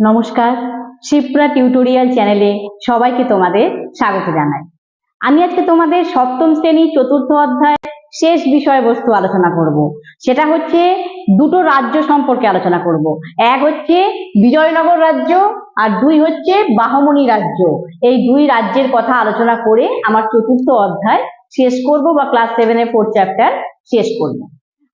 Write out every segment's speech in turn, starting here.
নমস্কার শিপ্রা টিউটোরিয়াল চ্যানেলে সবাইকে তোমাদের স্বাগত জানাই। আমি আজকে তোমাদের সপ্তম শ্রেণি চতুর্থ অধ্যায় শেষ বিষয়বস্তু আলোচনা করব। সেটা হচ্ছে দুটো রাজ্য সম্পর্কে আলোচনা করব। এক হচ্ছে বিজয়নগর রাজ্য আর দুই হচ্ছে বাহমনি রাজ্য। এই দুই রাজ্যের কথা আলোচনা করে আমার চতুর্থ অধ্যায় শেষ করব বা ক্লাস সেভেনের ফোর্থ চ্যাপ্টার শেষ করব।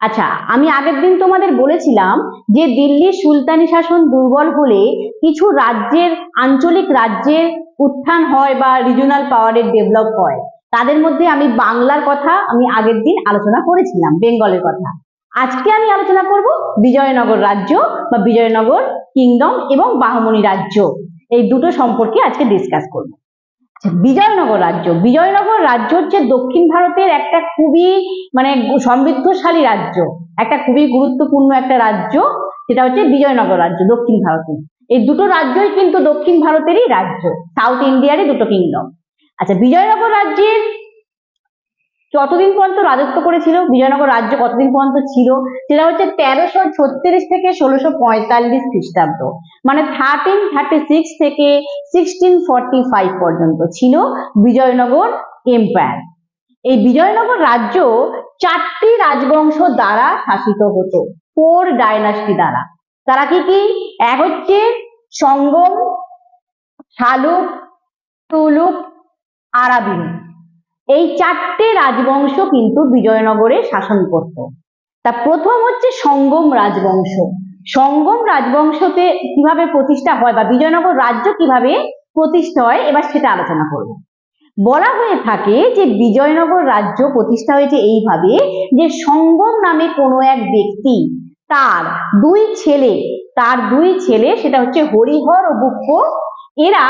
আচ্ছা আমি আগের দিন তোমাদের বলেছিলাম যে দিল্লির সুলতানি শাসন দুর্বল হলে কিছু রাজ্যের, আঞ্চলিক রাজ্যের উত্থান হয় বা রিজনাল পাওয়ারের ডেভেলপ হয়। তাদের মধ্যে আমি বাংলার কথা আমি আগের দিন আলোচনা করেছিলাম, বেঙ্গলের কথা। আজকে আমি আলোচনা করব বিজয়নগর রাজ্য বা বিজয়নগর কিংডম এবং বাহমনি রাজ্য। এই দুটো সম্পর্কে আজকে ডিসকাস করব। বিজয়নগর রাজ্য। বিজয়নগর রাজ্য হচ্ছে দক্ষিণ ভারতের একটা খুবই মানে সমৃদ্ধশালী রাজ্য, একটা খুবই গুরুত্বপূর্ণ একটা রাজ্য, সেটা হচ্ছে বিজয়নগর রাজ্য, দক্ষিণ ভারতের এই দুটো রাজ্যই কিন্তু দক্ষিণ ভারতেরই রাজ্য, সাউথ ইন্ডিয়ারই দুটো কিংডম আচ্ছা বিজয়নগর রাজ্যের যতদিন পর্যন্ত রাজত্ব করেছিল, বিজয়নগর রাজ্য কতদিন পর্যন্ত ছিল, সেটা হচ্ছে তেরোশো ছত্রিশ থেকে ষোলোশো পঁয়তাল্লিশ খ্রিস্টাব্দ। মানে থার্টিন থার্টি সিক্স থেকে সিক্সটিন ফর্টি ফাইভ পর্যন্ত ছিল বিজয়নগর এম্পায়ার এই বিজয়নগর রাজ্য চারটি রাজবংশ দ্বারা শাসিত হতো ফোর ডাইনাস্টি দ্বারা। তারা কি কি? এক হচ্ছে সঙ্গম, শালুক, তুলুক, আরাবিন। এই চারটে রাজবংশ কিন্তু বিজয়নগরে শাসন করত। তা প্রথম হচ্ছে সঙ্গম রাজবংশ। সঙ্গম রাজবংশতে কীভাবে প্রতিষ্ঠা হয় বা বিজয়নগর রাজ্য কীভাবে প্রতিষ্ঠা হয়, এবার সেটা আলোচনা করব। বলা হয়ে থাকে যে বিজয়নগর রাজ্য প্রতিষ্ঠা হয়েছে এইভাবে যে সঙ্গম নামে কোনো এক ব্যক্তি, তার দুই ছেলে, তার দুই ছেলে, সেটা হচ্ছে হরিহর ও বুক্ষ এরা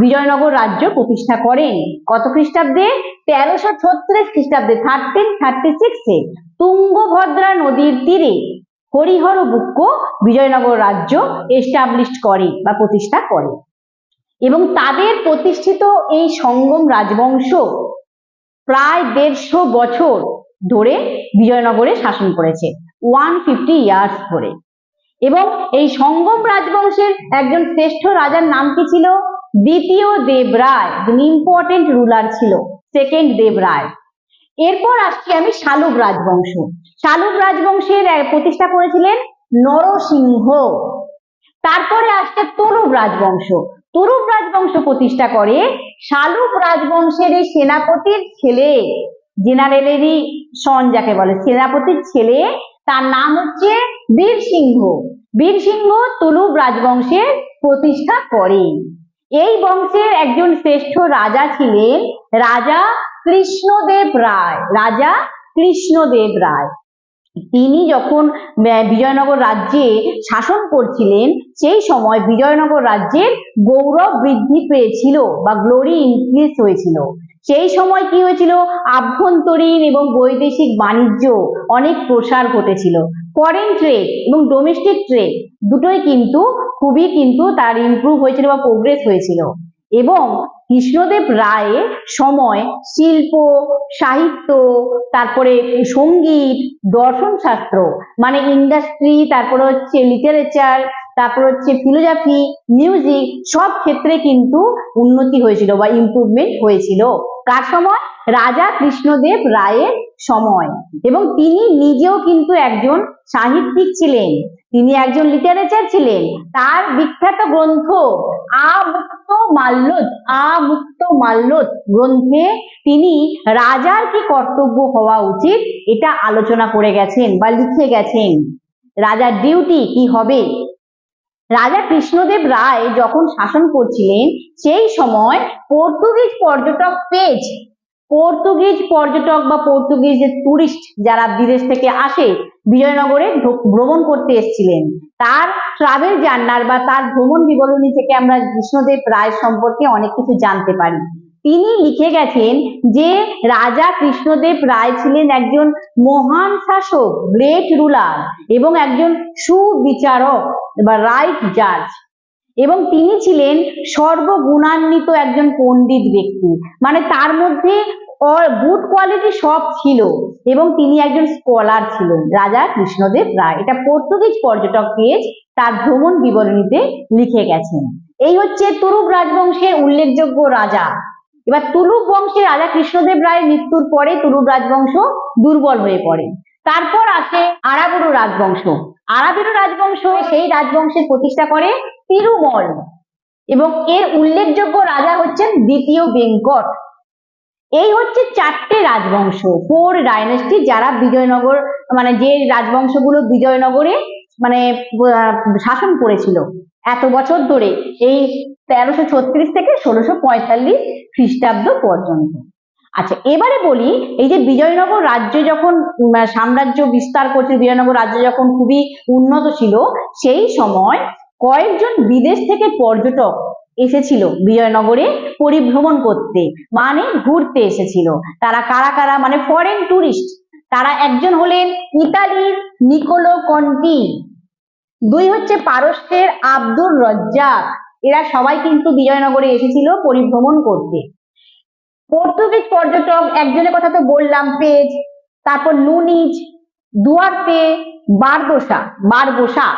বিজয়নগর রাজ্য প্রতিষ্ঠা করেন। কত খ্রিস্টাব্দে? তেরোশো ছত্রিশ খ্রিস্টাব্দে থার্টিন থার্টি সিক্সে তুঙ্গভদ্রা নদীর তীরে হরিহর বুক্ক বিজয়নগর রাজ্য এস্টাবলিশ করে বা প্রতিষ্ঠা করে। এবং তাদের প্রতিষ্ঠিত এই সঙ্গম রাজবংশ প্রায় দেড়শো বছর ধরে বিজয়নগরে শাসন করেছে ওয়ান ফিফটি ইয়ার্স ধরে। এবং এই সঙ্গম রাজবংশের একজন শ্রেষ্ঠ রাজার নাম কি ছিল? দ্বিতীয় দেবরায় ইম্পর্টেন্ট রুলার ছিল সেকেন্ড দেবরায় এরপর আসছি আমি শালুক রাজবংশ। শালুক রাজবংশের প্রতিষ্ঠা করেছিলেন নরসিংহ। তারপরে আসছে তরুব রাজবংশ। তরুব রাজবংশ প্রতিষ্ঠা করে শালুক রাজবংশের এই সেনাপতির ছেলে জেনারেলেরই সন যাকে বলে, সেনাপতির ছেলে, তার নাম হচ্ছে বীর সিংহ বীর সিংহ তুলুব রাজবংশের প্রতিষ্ঠা করে এই বংশের একজন শ্রেষ্ঠ রাজা ছিলেন রাজা কৃষ্ণদেব রায়, রাজা কৃষ্ণদেব রায়। তিনি যখন বিজয়নগর রাজ্যে শাসন করছিলেন, সেই সময় বিজয়নগর রাজ্যের গৌরব বৃদ্ধি পেয়েছিল বা গ্লোরি ইনক্রিজ হয়েছিল। সেই সময় কি হয়েছিল? আভ্যন্তরীণ এবং বৈদেশিক বাণিজ্য অনেক প্রসার ঘটেছিল। ফরেন ট্রেড এবং ডোমেস্টিক ট্রেড দুটোই কিন্তু খুবই কিন্তু তার ইমপ্রুভ হয়েছিল বা প্রোগ্রেস হয়েছিল। এবং কৃষ্ণদেব রায়ের সময় শিল্প, সাহিত্য, তারপরে সংগীত দর্শন শাস্ত্র মানে ইন্ডাস্ট্রি তারপরে হচ্ছে লিটারেচার তারপর হচ্ছে ফিলোজফি মিউজিক সব ক্ষেত্রে কিন্তু উন্নতি হয়েছিল বা ইমপ্রুভমেন্ট হয়েছিল। কার সময়? রাজা কৃষ্ণদেব রায়ের সময়। এবং তিনি নিজেও কিন্তু একজন সাহিত্যিক ছিলেন। তিনি একজন লিটারেচার ছিলেন। তার বিখ্যাত গ্রন্থ আমুক্ত মাল্যদ আমুক্ত মাল্যদ গ্রন্থে তিনি রাজার কি কর্তব্য হওয়া উচিত এটা আলোচনা করে গেছেন বা লিখে গেছেন। রাজার ডিউটি কি হবে? রাজা কৃষ্ণদেব রায় যখন শাসন করছিলেন, সেই সময় পর্তুগিজ পর্যটক পেজ পর্তুগিজ পর্যটক বা পর্তুগিজ টুরিস্ট যারা বিদেশ থেকে আসে, বিজয়নগরে ভ্রমণ করতে এসেছিলেন। তার ট্রাভেল জার্নাল বা তার ভ্রমণ বিবরণী থেকে আমরা কৃষ্ণদেব রায় সম্পর্কে অনেক কিছু জানতে পারি। তিনি লিখে গেছেন যে, রাজা কৃষ্ণদেব রায় ছিলেন একজন মহান শাসক গ্রেট রুলার এবং একজন সুবিচারক বা রাইট জাজ এবং তিনি ছিলেন সর্বগুণান্বিত একজন পণ্ডিত ব্যক্তি। মানে তার মধ্যে গুড কোয়ালিটি সব ছিল এবং তিনি একজন স্কলার ছিলেন, রাজা কৃষ্ণদেব রায়। এটা পর্তুগিজ পর্যটক পেজ তার ভ্রমণ বিবরণীতে লিখে গেছেন। এই হচ্ছে তুরুক রাজবংশের উল্লেখযোগ্য রাজা। এবার তুলুক বংশের রাজা কৃষ্ণদেব রায়ের মৃত্যুর পরে তুলুক রাজবংশ দুর্বল হয়ে পড়ে। তারপর আসে আরাবুরু রাজবংশ। আরাবিরু রাজবংশ সেই রাজবংশের প্রতিষ্ঠা করে তিরুমল। এবং এর উল্লেখযোগ্য রাজা হচ্ছেন দ্বিতীয় বেঙ্কট। এই হচ্ছে চারটে রাজবংশ, ফোর ডাইনেস্টি, যারা বিজয়নগর মানে যে রাজবংশগুলো বিজয়নগরে মানে শাসন করেছিল। এত বছর ধরে, এই তেরোশো ছত্রিশ থেকে ষোলোশো পঁয়তাল্লিশ খ্রিস্টাব্দ পর্যন্ত। আচ্ছা এবারে বলি, এই যে বিজয়নগর রাজ্য যখন সাম্রাজ্য বিস্তার করছে বিজয়নগর রাজ্য যখন খুবই উন্নত ছিল, সেই সময় কয়েকজন বিদেশ থেকে পর্যটক এসেছিল বিজয়নগরে পরিভ্রমণ করতে মানে ঘুরতে এসেছিল। তারা কারা কারা মানে ফরেন টুরিস্ট তারা একজন হলেন ইতালির নিকোলো কন্টি, দুই হচ্ছে পারস্যের আব্দুর রজ্জাক। এরা সবাই কিন্তু বিজয়নগরে এসেছিল পরিভ্রমণ করতে। পর্তুগিজ পর্যটক, একজনের কথা তো বললাম, পেজ, তারপর নুনিজ দুয়ার্তে বারদোসা বারবোসা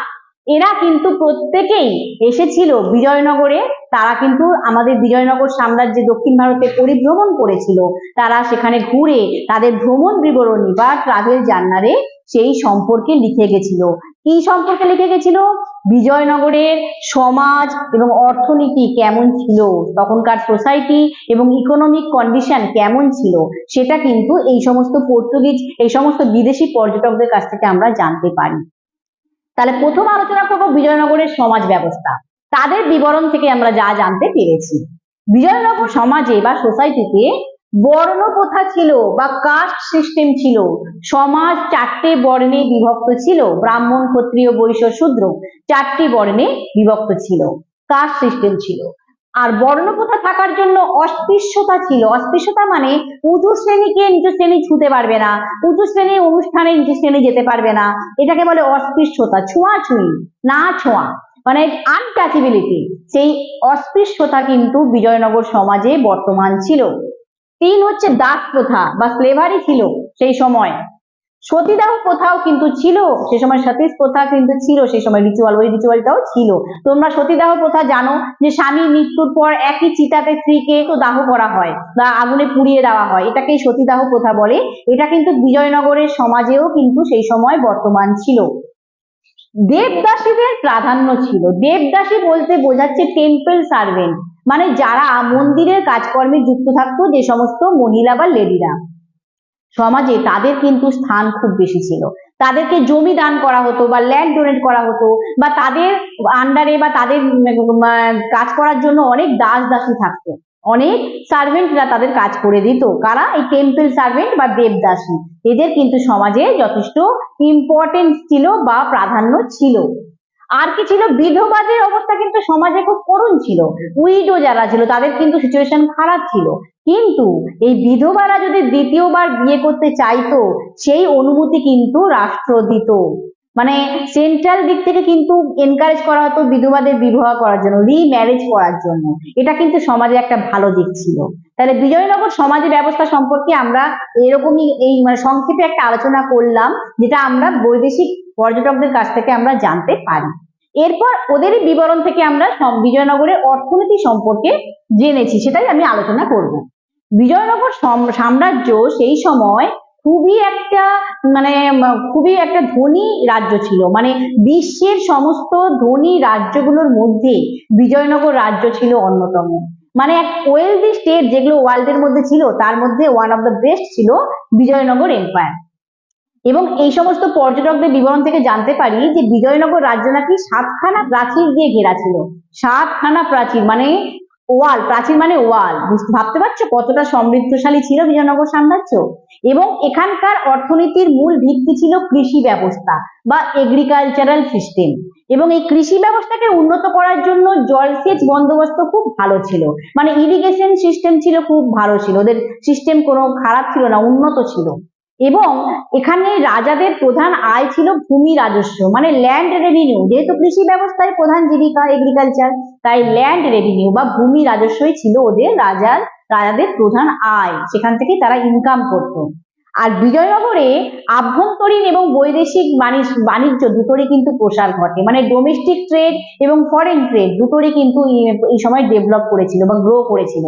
এরা কিন্তু প্রত্যেকেই এসেছিল বিজয়নগরে। তারা কিন্তু আমাদের বিজয়নগর সাম্রাজ্যে দক্ষিণ ভারতে পরিভ্রমণ করেছিল। তারা সেখানে ঘুরে তাদের ভ্রমণ বিবরণী বা ট্রাভেল জার্নারে সেই সম্পর্কে লিখে গেছিল। কি সম্পর্কে লিখে গেছিল? বিজয়নগরের সমাজ এবং অর্থনীতি কেমন ছিল? তখনকার সোসাইটি এবং ইকোনমিক কন্ডিশন কেমন ছিল? সেটা কিন্তু এই সমস্ত পর্তুগিজ এই সমস্ত বিদেশি পর্যটকদের কাছ থেকে আমরা জানতে পারি। তাহলে প্রথম আলোচনা করব বিজয়নগরের সমাজ ব্যবস্থা। তাদের বিবরণ থেকে আমরা যা জানতে পেরেছি। বিজয়নগর সমাজে বা সোসাইটিতে বর্ণ প্রথা ছিল বা কাস্ট সিস্টেম ছিল। সমাজ চারটে বর্ণে বিভক্ত ছিল। ব্রাহ্মণ, ক্ষত্রিয়, বৈশ্য, শূদ্র চারটি বর্ণে বিভক্ত ছিল। কাস্ট সিস্টেম ছিল। আর বর্ণপ্রথা থাকার জন্য অস্পৃশ্যতা ছিল। অস্পৃশ্যতা মানে উঁচু শ্রেণীকে নিচু শ্রেণি ছুতে পারবে না। উঁচু শ্রেণির অনুষ্ঠানে নিচু শ্রেণি যেতে পারবে না। এটাকে বলে অস্পৃশ্যতা, ছোঁয়াছুঁই, না ছোঁয়া। মানে আনটাচেবিলিটি সেই অস্পৃশ্যতা কিন্তু বিজয়নগর সমাজে বর্তমান ছিল। তিন হচ্ছে দাস প্রথা বা স্লেভারি ছিল সেই সময়। সতীদাহ প্রথাও কিন্তু ছিল। সে সময় সতীশ প্রথা কিন্তু ছিল সেই সময় রিচুয়াল ওই রিচুয়ালটাও ছিল। তোমরা সতীদাহ প্রথা জানো যে স্বামীর মৃত্যুর পর একই চিতাতে স্ত্রীকে তো দাহ করা হয়, বা আগুনে পুড়িয়ে দেওয়া হয়। এটাকেই সতীদাহ প্রথা বলে। এটা কিন্তু বিজয়নগরের সমাজেও কিন্তু সেই সময় বর্তমান ছিল। দেবদাসীদের প্রাধান্য ছিল। দেবদাসী বলতে বোঝাচ্ছে টেম্পল সার্ভেন্ট মানে যারা মন্দিরের কাজকর্মে যুক্ত থাকতো, যে সমস্ত মহিলা বা লেডিরা। সমাজে তাদের কিন্তু স্থান খুব বেশি ছিল। তাদেরকে জমি দান করা হতো বা ল্যান্ড ডোনেট করা হতো বা তাদের আন্ডারে বা তাদের কাজ করার জন্য অনেক দাস দাসী থাকতো। অনেক সার্ভেন্টরা তাদের কাজ করে দিত। কারা? এই টেম্পল সার্ভেন্ট বা দেবদাসী এদের কিন্তু সমাজে যথেষ্ট ইম্পর্টেন্স ছিল বা প্রাধান্য ছিল। আর কি ছিল? বিধবাদের অবস্থা কিন্তু সমাজে খুব করুণ ছিল। উইডো যারা ছিল, তাদের কিন্তু সিচুয়েশন খারাপ ছিল। কিন্তু এই বিধবারা যদি দ্বিতীয়বার বিয়ে করতে চাইতো, সেই অনুমতি কিন্তু রাষ্ট্র দিত মানে সেন্ট্রাল দিক থেকে কিন্তু এনকারেজ করা হতো বিধবাদের বিবাহ করার জন্য রিম্যারেজ করার জন্য। এটা কিন্তু সমাজে একটা ভালো দিক ছিল। তাহলে বিজয়নগর সমাজের ব্যবস্থা সম্পর্কে আমরা এরকমই এই মানে সংক্ষেপে একটা আলোচনা করলাম, যেটা আমরা বৈদেশিক পর্যটকদের কাছ থেকে আমরা জানতে পারি। এরপর ওদেরই বিবরণ থেকে আমরা বিজয়নগরের অর্থনীতি সম্পর্কে জেনেছি, সেটাই আমি আলোচনা করব। বিজয়নগর সাম্রাজ্য সেই সময় খুবই একটা মানে খুবই একটা ধনী রাজ্য ছিল। মানে বিশ্বের সমস্ত ধনী রাজ্যগুলোর মধ্যে বিজয়নগর রাজ্য ছিল অন্যতম। মানে এক ওয়েলদি স্টেট যেগুলো ওয়ার্ল্ডের মধ্যে ছিল, তার মধ্যে ওয়ান অফ দ্য বেস্ট ছিল বিজয়নগর এম্পায়ার এবং এই সমস্ত পর্যটকদের বিবরণ থেকে জানতে পারি যে বিজয়নগর রাজ্য নাকি সাতখানা প্রাচীর দিয়ে ঘেরা ছিল। সাতখানা প্রাচীর মানে ওয়াল প্রাচীন মানে ওয়াল। ভাবতে পারছ? কতটা সমৃদ্ধশালী ছিল বিজয়নগর সাম্রাজ্য? এবং এখানকার অর্থনীতির মূল ভিত্তি ছিল কৃষি ব্যবস্থা বা এগ্রিকালচারাল সিস্টেম এবং এই কৃষি ব্যবস্থাকে উন্নত করার জন্য জলসেচ বন্দোবস্ত খুব ভালো ছিল। মানে ইরিগেশন সিস্টেম ছিল খুব ভালো ছিল। ওদের সিস্টেম কোনো খারাপ ছিল না, উন্নত ছিল। এবং এখানে রাজাদের প্রধান আয় ছিল ভূমি রাজস্ব মানে ল্যান্ড রেভিনিউ যেহেতু কৃষি ব্যবস্থায় প্রধান জীবিকা এগ্রিকালচার তাই ল্যান্ড রেভিনিউ বা ভূমি রাজস্বই ছিল ওদের রাজার, রাজাদের প্রধান আয় সেখান থেকে তারা ইনকাম করতো। আর বিজয়নগরে আভ্যন্তরীণ এবং বৈদেশিক বাণিজ্য দুটোরই কিন্তু প্রসার ঘটে মানে ডোমেস্টিক ট্রেড এবং ফরেন ট্রেড দুটোরই কিন্তু এই সময় ডেভেলপ করেছিল বা গ্রো করেছিল।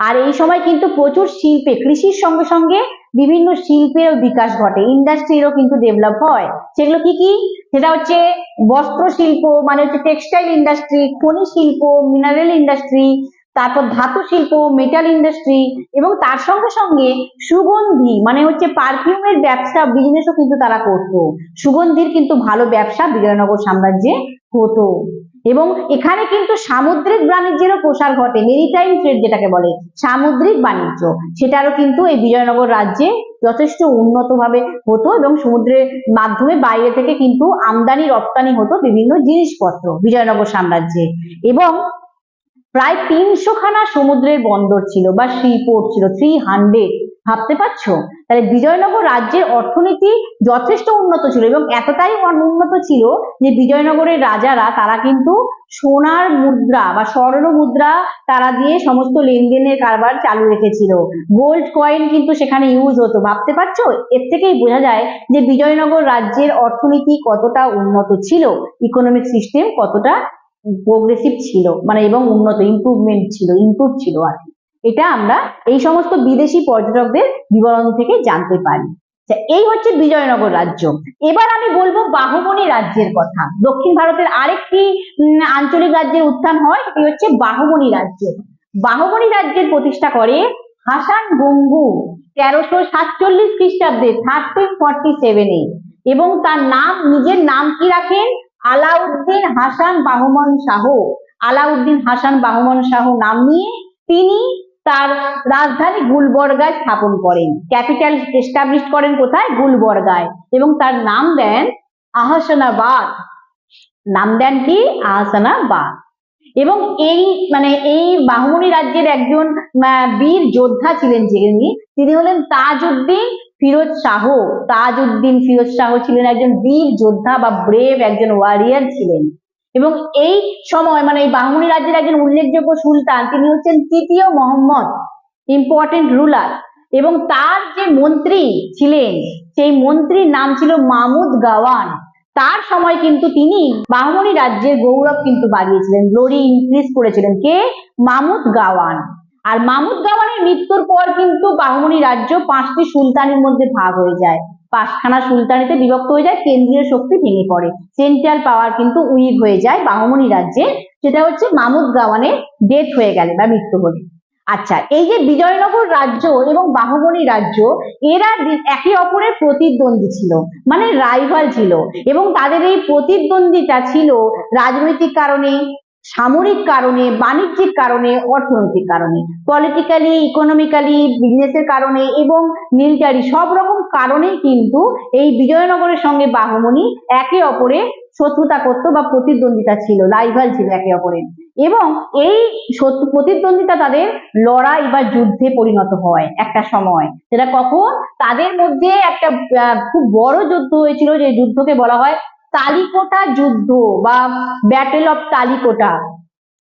আর এই সময় কিন্তু প্রচুর শিল্পে, কৃষির সঙ্গে সঙ্গে বিভিন্ন শিল্পেরও বিকাশ ঘটে ইন্ডাস্ট্রিরও কিন্তু ডেভেলপ হয়। সেগুলো কি কি? সেটা হচ্ছে বস্ত্র শিল্প মানে হচ্ছে টেক্সটাইল ইন্ডাস্ট্রি খনি শিল্প মিনারেল ইন্ডাস্ট্রি তারপর ধাতু শিল্প মেটাল ইন্ডাস্ট্রি এবং তার সঙ্গে সঙ্গে সুগন্ধি মানে হচ্ছে পারফিউমের ব্যবসা বিজনেসও কিন্তু তারা করতো। সুগন্ধির কিন্তু ভালো ব্যবসা বিজয়নগর সাম্রাজ্যে হতো। এবং এখানে কিন্তু সামুদ্রিক বাণিজ্যেরও প্রসার ঘটে মেরিটাইম ট্রেড যেটাকে বলে, সামুদ্রিক বাণিজ্য। সেটারও কিন্তু এই বিজয়নগর রাজ্যে যথেষ্ট উন্নতভাবে হতো এবং সমুদ্রের মাধ্যমে বাইরে থেকে কিন্তু আমদানি রপ্তানি হতো বিভিন্ন জিনিসপত্র বিজয়নগর সাম্রাজ্যে। এবং প্রায় তিনশো খানা সমুদ্রের বন্দর ছিল বা সি পোর্ট ছিল থ্রি হান্ড্রেড ভাবতে পারছ? তাহলে বিজয়নগর রাজ্যের অর্থনীতি যথেষ্ট উন্নত ছিল এবং এতটাই উন- উন্নত ছিল যে বিজয়নগরের রাজারা তারা কিন্তু সোনার মুদ্রা বা স্বর্ণ মুদ্রা তারা দিয়ে সমস্ত লেনদেনের কারবার চালু রেখেছিল। গোল্ড কয়েন কিন্তু সেখানে ইউজ হতো। ভাবতে পারছ? এর থেকেই বোঝা যায় যে বিজয়নগর রাজ্যের অর্থনীতি কতটা উন্নত ছিল ইকোনমিক সিস্টেম কতটা প্রোগ্রেসিভ ছিল মানে এবং উন্নত ইমপ্রুভমেন্ট ছিল ইমপ্রুভ ছিল আর কি। এটা আমরা এই সমস্ত বিদেশি পর্যটকদের বিবরণ থেকে জানতে পারি। আচ্ছা, এই হচ্ছে বিজয়নগর রাজ্য। এবার আমি বলব বাহুমণি রাজ্যের কথা। দক্ষিণ ভারতের আরেকটি আঞ্চলিক রাজ্যের উত্থান হয় সেটি হচ্ছে বাহুমণি রাজ্য। বাহুমণি রাজ্যের প্রতিষ্ঠা করে হাসান গঙ্গু তেরোশো সাতচল্লিশ খ্রিস্টাব্দে থার্টিন ফর্টি সেভেনে। এবং তার নাম নিজের নাম কি রাখেন? আলাউদ্দিন হাসান বাহমন শাহ। আলাউদ্দিন হাসান বাহমন শাহ নাম নিয়ে তিনি তার রাজধানী গুলবর্গায় স্থাপন করেন। ক্যাপিটাল এস্টাবলিশ করেন কোথায়? গুলবর্গায়। এবং তার নাম দেন আহসানাবাদ। নাম দেন কি? আহসানাবাদ। এবং এই মানে এই বাহুমনি রাজ্যের একজন বীর যোদ্ধা ছিলেন যিনি। তিনি হলেন তাজউদ্দিন ফিরোজ শাহ, তাজউদ্দিন ফিরোজ শাহ ছিলেন একজন বীর যোদ্ধা বা ব্রেভ একজন ওয়ারিয়ার ছিলেন। এবং এই সময় মানে এই বাহুমনি রাজ্যের একজন উল্লেখযোগ্য সুলতান, তিনি হচ্ছেন তৃতীয় মোহাম্মদ ইম্পর্টেন্ট রুলার এবং তার যে মন্ত্রী ছিলেন, সেই মন্ত্রীর নাম ছিল মামুদ গাওয়ান। তার সময় কিন্তু তিনি বাহমনি রাজ্যের গৌরব কিন্তু বাড়িয়েছিলেন গ্লোরি ইনক্রিজ করেছিলেন। কে? মামুদ গাওয়ান। আর মামুদ গাওয়ানের মৃত্যুর পর কিন্তু বাহমনি রাজ্য পাঁচটি সুলতানের মধ্যে ভাগ হয়ে যায়। পাঁচখানা সুলতানিতে বিভক্ত হয়ে যায়, কেন্দ্রীয় শক্তি ভেঙে পড়ে। সেন্ট্রাল পাওয়ার কিন্তু উইক হয়ে যায় বাহমনি রাজ্যে সেটা হচ্ছে মামুদ গাওয়ানের ডেথ হয়ে গেলে বা মৃত্যু হলে। আচ্ছা এই যে বিজয়নগর রাজ্য এবং বাহুমনি রাজ্য, এরা একে অপরের প্রতিদ্বন্দ্বী ছিল মানে রাইভাল ছিল। এবং তাদের এই প্রতিদ্বন্দ্বিতা ছিল রাজনৈতিক কারণে সামরিক কারণে, বাণিজ্যিক কারণে, অর্থনৈতিক কারণে পলিটিক্যালি ইকোনমিক্যালি বিজনেসের কারণে এবং মিলিটারি সব রকম কারণেই কিন্তু এই বিজয়নগরের সঙ্গে বাহুমনি একে অপরে শত্রুতা করতো বা প্রতিদ্বন্দ্বিতা ছিল রাইভাল ছিল একে অপরের। এবং এই শত্রু, প্রতিদ্বন্দ্বিতা তাদের লড়াই বা যুদ্ধে পরিণত হয় একটা সময়। সেটা কখন? তাদের মধ্যে একটা খুব বড় যুদ্ধ হয়েছিল যে যুদ্ধকে বলা হয় তালিকোটা যুদ্ধ বা ব্যাটেল অফ তালিকোটা,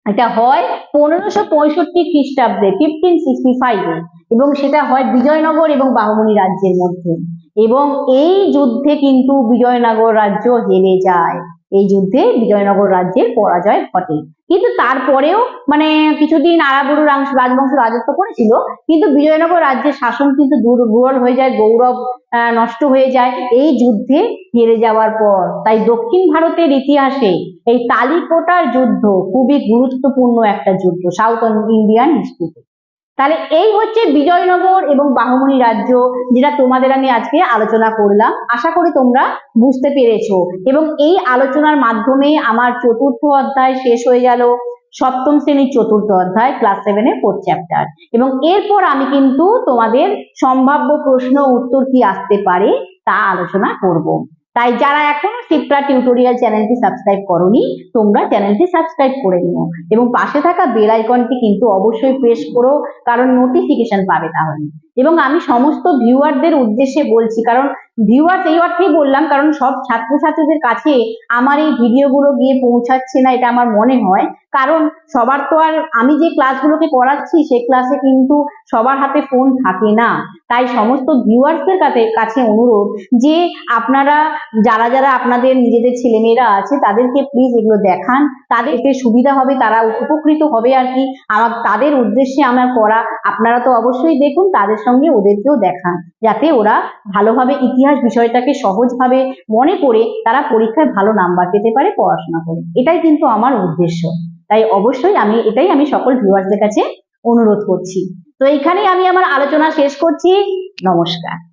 এটা হয় পনেরোশো পঁয়ষট্টি খ্রিস্টাব্দে ফিফটিন সিক্সটি ফাইভে এবং সেটা হয় বিজয়নগর এবং বাহুমনি রাজ্যের মধ্যে। এবং এই যুদ্ধে কিন্তু বিজয়নগর রাজ্য হেরে যায়। এই যুদ্ধে বিজয়নগর রাজ্যের পরাজয় ঘটে। কিন্তু তারপরেও মানে কিছুদিন আরাবুরু রাজবংশ রাজত্ব করেছিল, কিন্তু বিজয়নগর রাজ্যের শাসন কিন্তু দুর্বল হয়ে যায়, গৌরব নষ্ট হয়ে যায়। এই যুদ্ধে হেরে যাওয়ার পর, তাই দক্ষিণ ভারতের ইতিহাসে এই তালিকোটার যুদ্ধ খুবই গুরুত্বপূর্ণ একটা যুদ্ধ সাউথ ইন্ডিয়ান হিস্ট্রিতে তাহলে এই হচ্ছে বিজয়নগর এবং বাহুমনি রাজ্য যেটা তোমাদের আমি আজকে আলোচনা করলাম। আশা করি তোমরা বুঝতে পেরেছ। এবং এই আলোচনার মাধ্যমে আমার চতুর্থ অধ্যায় শেষ হয়ে গেল। সপ্তম শ্রেণির চতুর্থ অধ্যায় ক্লাস সেভেনের ফোর্থ চ্যাপ্টার এবং এরপর আমি কিন্তু তোমাদের সম্ভাব্য প্রশ্ন উত্তর কি আসতে পারে তা আলোচনা করব। তাই যারা এখনও শিপ্রা টিউটোরিয়াল চ্যানেলটি সাবস্ক্রাইব করনি, তোমরা চ্যানেলটি সাবস্ক্রাইব করে নিও এবং পাশে থাকা বেল আইকনটি কিন্তু অবশ্যই প্রেস করো, কারণ নোটিফিকেশন পাবে তাহলে। এবং আমি সমস্ত ভিউয়ারদের উদ্দেশ্যে বলছি, কারণ ভিউয়ার্স এই অর্থেই বললাম, কারণ সব ছাত্রছাত্রীদের কাছে আমার এই ভিডিওগুলো গিয়ে পৌঁছাচ্ছে না, এটা আমার মনে হয়। কারণ সবার তো আর, আমি যে ক্লাসগুলোকে করাচ্ছি সেই ক্লাসে কিন্তু সবার হাতে ফোন থাকে না। তাই সমস্ত ভিউয়ার্সদের কাছে কাছে অনুরোধ যে আপনারা, যারা যারা আপনাদের নিজেদের ছেলেমেয়েরা আছে, তাদেরকে প্লিজ এগুলো দেখান। তাদেরকে সুবিধা হবে, তারা উপকৃত হবে আর কি। আমার, তাদের উদ্দেশ্যে আমার করা, আপনারা তো অবশ্যই দেখুন, তাদের সঙ্গে ওদেরকেও দেখান, যাতে ওরা ভালোভাবে ইতিহাস বিষয়টাকে সহজভাবে মনে করে তারা পরীক্ষায় ভালো নাম্বার পেতে পারে পড়াশোনা করে। এটাই কিন্তু আমার উদ্দেশ্য। তাই অবশ্যই আমি, এটাই আমি সকল ভিউয়ার্সদের কাছে অনুরোধ করছি। তো এইখানেই আমি আমার আলোচনা শেষ করছি। নমস্কার।